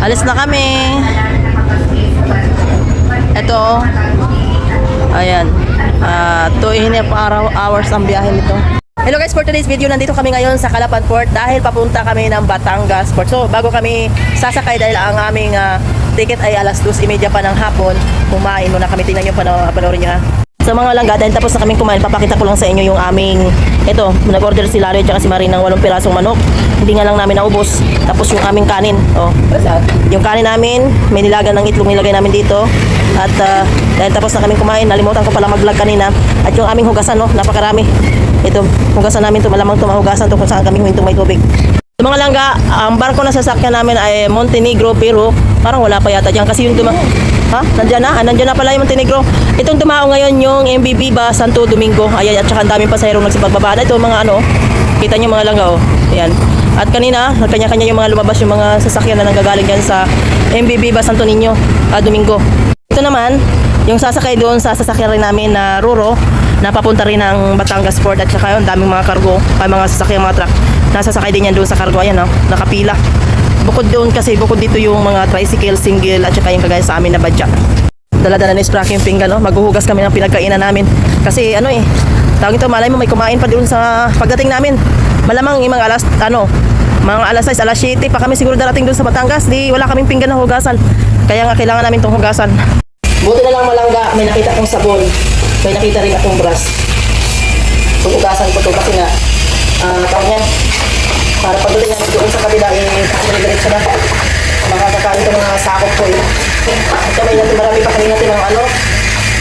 Alis na kami. Ito. Ayan. Uh, two and a hours ang biyahe nito. Hello guys, for today's video, nandito kami ngayon sa Calapan Port dahil papunta kami ng Batangas Port. So, bago kami sasakay dahil ang aming ah, ticket ay alas 2.30 pa ng hapon, kumain muna kami. Tingnan nyo, pano, panoorin nyo ha. Sa mga langga, dahil tapos na kaming kumain, papakita ko lang sa inyo yung aming, ito, nag-order si Larry at si Marie ng walong pirasong manok. Hindi nga lang namin naubos. Tapos yung aming kanin, oh. Yung kanin namin, may nilagan ng itlog nilagay namin dito. At ah, dahil tapos na kaming kumain, nalimutan ko pala mag-vlog kanina. At yung aming hugasan, no, napakarami. Ito, hugasan namin ito, malamang ito mahugasan to kung saan kami huwintong may tubig. Sa mga langga, ang barko na sasakyan namin ay Montenegro, Peru. Parang wala pa yata dyan kasi yung duma... Ha? Nandyan na? Ah, nandyan na pala yung Montenegro. Itong dumao ngayon yung MB Viva Santo Domingo. Ayan, at saka ang daming pasahero nagsipagbaba. Ito mga ano, kita nyo mga langga oh. Ayan. At kanina, kanya-kanya yung mga lumabas yung mga sasakyan na nanggagaling dyan sa MB Viva Santo Niño, ah, Domingo. Ito naman, yung sasakay doon sa sasakyan rin namin na Ruro, na papunta rin ng Batangas Port at saka yun, daming mga kargo, ay mga sasakyan, mga truck. Nasasakay din yan doon sa kargo, ayan oh, nakapila. Bukod doon kasi, bukod dito yung mga tricycle, single at saka yung kagaya sa amin na badya. Dala-dala ni Sprack yung pinggan, no? Maghuhugas kami ng pinagkainan namin. Kasi ano eh, tawag ito, malay mo may kumain pa doon sa pagdating namin. Malamang yung mga alas, ano, mga alas 6, alas 7 pa kami siguro darating doon sa Batangas. Di wala kaming pinggan na hugasan. Kaya nga kailangan namin itong hugasan. Buti na lang malangga, may nakita kong sabon. May nakita rin akong brush. Kung hugasan ko to kasi nga, ah, tawag para pagdating namin doon sa kabila, eh, dire-diretso na. Makakakain ko mga sakop ko eh. Ito may natin, marami pa kami natin ng ano,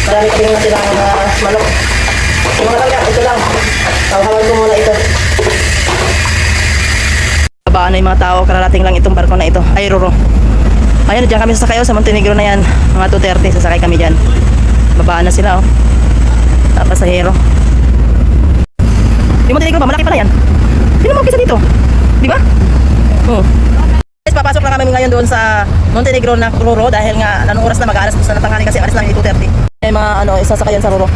marami kami natin ng uh, manok. Mga lang, ito lang. Tawahan ko muna ito. Babaan na yung mga tao, kararating lang itong barko na ito. Ay, Roro. Ayan, dyan kami sasakay oh, sa Montenegro na yan. Mga 2.30, sasakay kami dyan. Babaan na sila, oh. Ah, pasahero. Yung Montenegro ba? Malaki pala yan. Hindi naman kisa dito. Di ba? Oo. Guys, papasok na kami ngayon doon sa Montenegro na Roro dahil nga anong oras na mag-aalas na natanghali kasi alas namin 2.30. May mga ano, isasakayan sa Roro.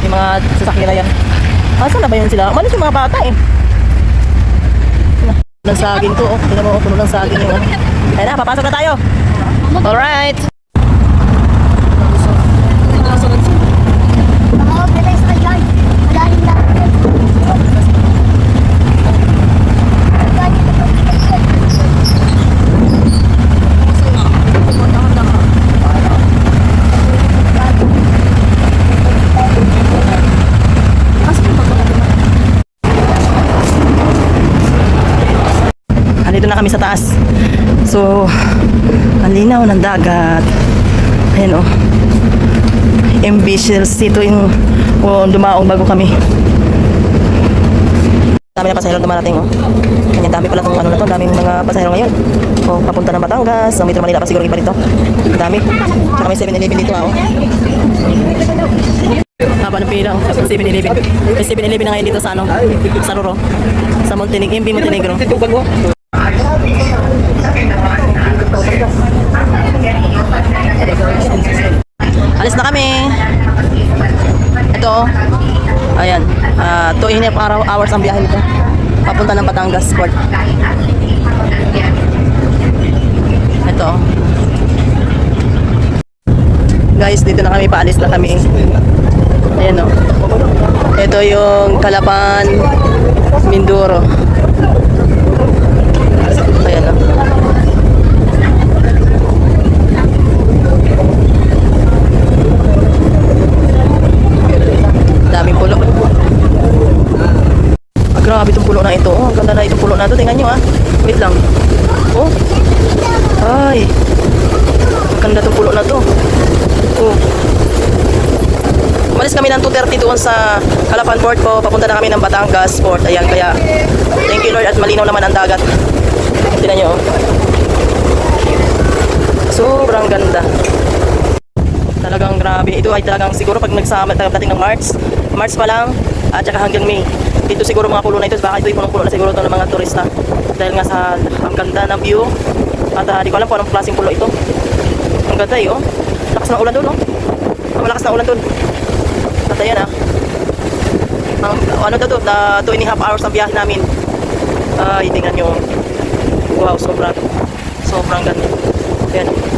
Yung mga sasakyan na yan. Asan na ba yun sila? Umalis yung mga bata eh. Ng saging to, oh. Tingnan mo, oh, puno ng saging yung ano. Ayun na, papasok na tayo. Alright. Andito na kami sa taas. So, ang ng dagat. Ayan o. Oh. Ambitious dito yung oh, dumaong bago kami. Dami na pasahero dumarating oh. Kanya dami pala itong ano na to, daming mga pasahero ngayon. Oh, papunta ng Batangas, ang Metro Manila pa siguro iba dito. Ang dami. Tsaka may 7-Eleven dito ah, oh. Haba ng pila oh, sa 7-Eleven. May 7-Eleven na ngayon dito sa ano, sa Roro. Sa Montenegro, MB Montenegro. Alis na kami. Ito. Ayan. Uh, two and a half hours ang biyahe nito. Papunta ng Batangas Port. Ito. Guys, dito na kami. Paalis na kami. Ayan o. Ito yung Kalapan, Mindoro. Ayan o. daming pulo. Ah, grabe itong pulo na ito. Oh, ang ganda na itong pulo na ito. Tingnan nyo ah. Wait lang. Oh. Ay. Ang ganda itong pulo na to. Oh. Umalis kami ng 2.30 doon sa Calapan Port po. Papunta na kami ng Batangas Port. Ayan, kaya thank you Lord at malinaw naman ang dagat. Tingnan nyo oh. Sobrang ganda talagang grabe. Ito ay talagang siguro pag nagsama dating ng March, March pa lang at saka hanggang May. Dito siguro mga pulo na ito, baka ito ay punong-puno na siguro ito ng mga turista. Dahil nga sa ang ganda ng view at uh, di ko alam kung anong klaseng pulo ito. Ang ganda eh, oh. Lakas ng ulan doon, oh. Malakas na ulan doon. At ayan ah. Ang, ano to to, the two and a half hours ang biyahe namin. Ay, tingnan nyo. Wow, sobra. Sobrang ganda. Ayan.